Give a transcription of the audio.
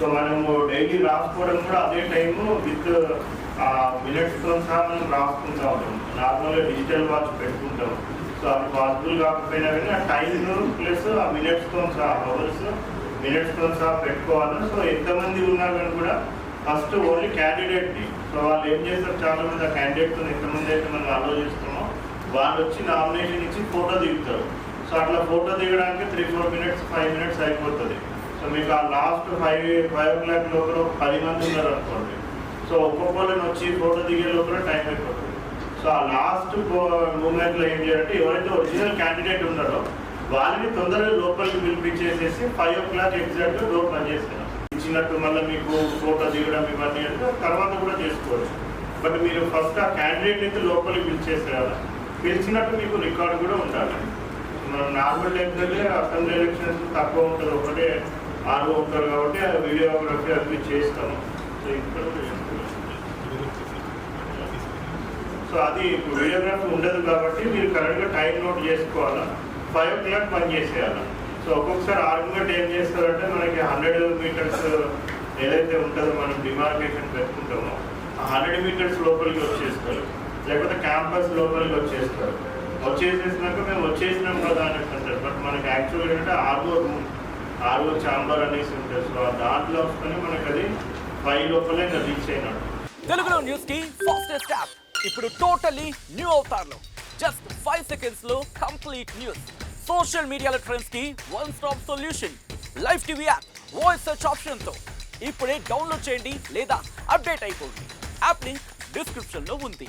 So మనము daily రాసుకోవడం కూడా అదే టైము విత్ మినిట్స్తో సహా మనం రాసుకుంటా ఉంటాం. నార్మల్గా డిజిటల్ వాచ్ పెట్టుకుంటాం. సో అది పాసిబుల్ కాకపోయినా కానీ ఆ టైం ప్లస్ ఆ మినిట్స్తో సహా అవర్స్ మినిట్స్తో సహా పెట్టుకోవాలి. సో ఎంతమంది ఉన్నా కానీ కూడా ఫస్ట్ ఓన్లీ క్యాండిడేట్ని సో వాళ్ళు ఏం చేస్తారు? చాలా మంది ఆ క్యాండిడేట్తో ఎంతమంది అయితే మనం ఆలోచిస్తామో వాళ్ళు వచ్చి నామినేషన్ ఇచ్చి ఫోటో దిగుతారు. సో అట్లా ఫోటో దిగడానికి three four minutes five minutes అయిపోతుంది. సో మీకు ఆ last five five o'clock లోపల ఒక పది మంది ఉన్నారు అనుకోండి. సో ఒక్కొక్కరిని వచ్చి ఫోటో దిగే లోపల టైం అయిపోతుంది. సో ఆ లాస్ట్ మూమెంట్లో ఏం చేయాలంటే ఎవరైతే ఒరిజినల్ క్యాండిడేట్ ఉన్నారో వాళ్ళని తొందరగా లోపలికి పిలిపించేసేసి five o'clock exact door పనిచేస్తున్నాం ఇచ్చినట్టు మళ్ళీ మీకు ఫోటో దిగడం ఇవన్నీ అంటే తర్వాత కూడా చేసుకోవచ్చు. బట్ మీరు ఫస్ట్ ఆ క్యాండిడేట్ అయితే లోపలికి పిలిచేసేయాలి. పిలిచినట్టు మీకు రికార్డు కూడా ఉండాలి. మనం నార్మల్ టైంలో అసెంబ్లీ ఎలక్షన్స్ తక్కువ ఉంటుంది. ఒకటే ఆరు ఉంటారు కాబట్టి ఆ వీడియోగ్రఫీ అవి చేస్తాము. సో ఇక్కడ సో అది ఇప్పుడు వీడియోగ్రఫీ ఉండదు కాబట్టి మీరు కరెక్ట్గా టైం నోట్ చేసుకోవాలా? ఫైవ్ ఓ క్లాక్ పని చేసేయాలి? సో ఒక్కొక్కసారి ఆర్గ్యుమెంట్ ఏం చేస్తారంటే మనకి హండ్రెడ్ మీటర్స్ ఏదైతే ఉంటుందో మనం డిమార్కేషన్ పెట్టుకుంటామో ఆ హండ్రెడ్ మీటర్స్ లోపలికి వచ్చేస్తారు. లేకపోతే క్యాంపస్ లోపలికి వచ్చేస్తారు. వచ్చేసేసినాక మేము వచ్చేసినాం కదా అనేసి అంటారు. బట్ మనకి యాక్చువల్గా ఏంటంటే ఆర్మోర్ రూమ్ ఆర్ఓ ఛాంబర్ అనేసి ఉంటుంది. సో దాంట్లో వస్తేనే మనకు అది ఫైవ్ లోపలే రీచ్ అయినాడు తెలుగులో న్యూస్కి ఫాస్టెస్ట్ యాప్ ఇప్పుడు టోటలీ న్యూ అవుతారులో జస్ట్ ఫైవ్ సెకండ్స్లో కంప్లీట్ న్యూస్ సోషల్ మీడియాల ట్రెండ్స్కి one stop solution live TV app voice search ఆప్షన్తో. ఇప్పుడే డౌన్లోడ్ చేయండి లేదా అప్డేట్ అయిపోండి. యాప్ లింక్ డిస్క్రిప్షన్లో ఉంది.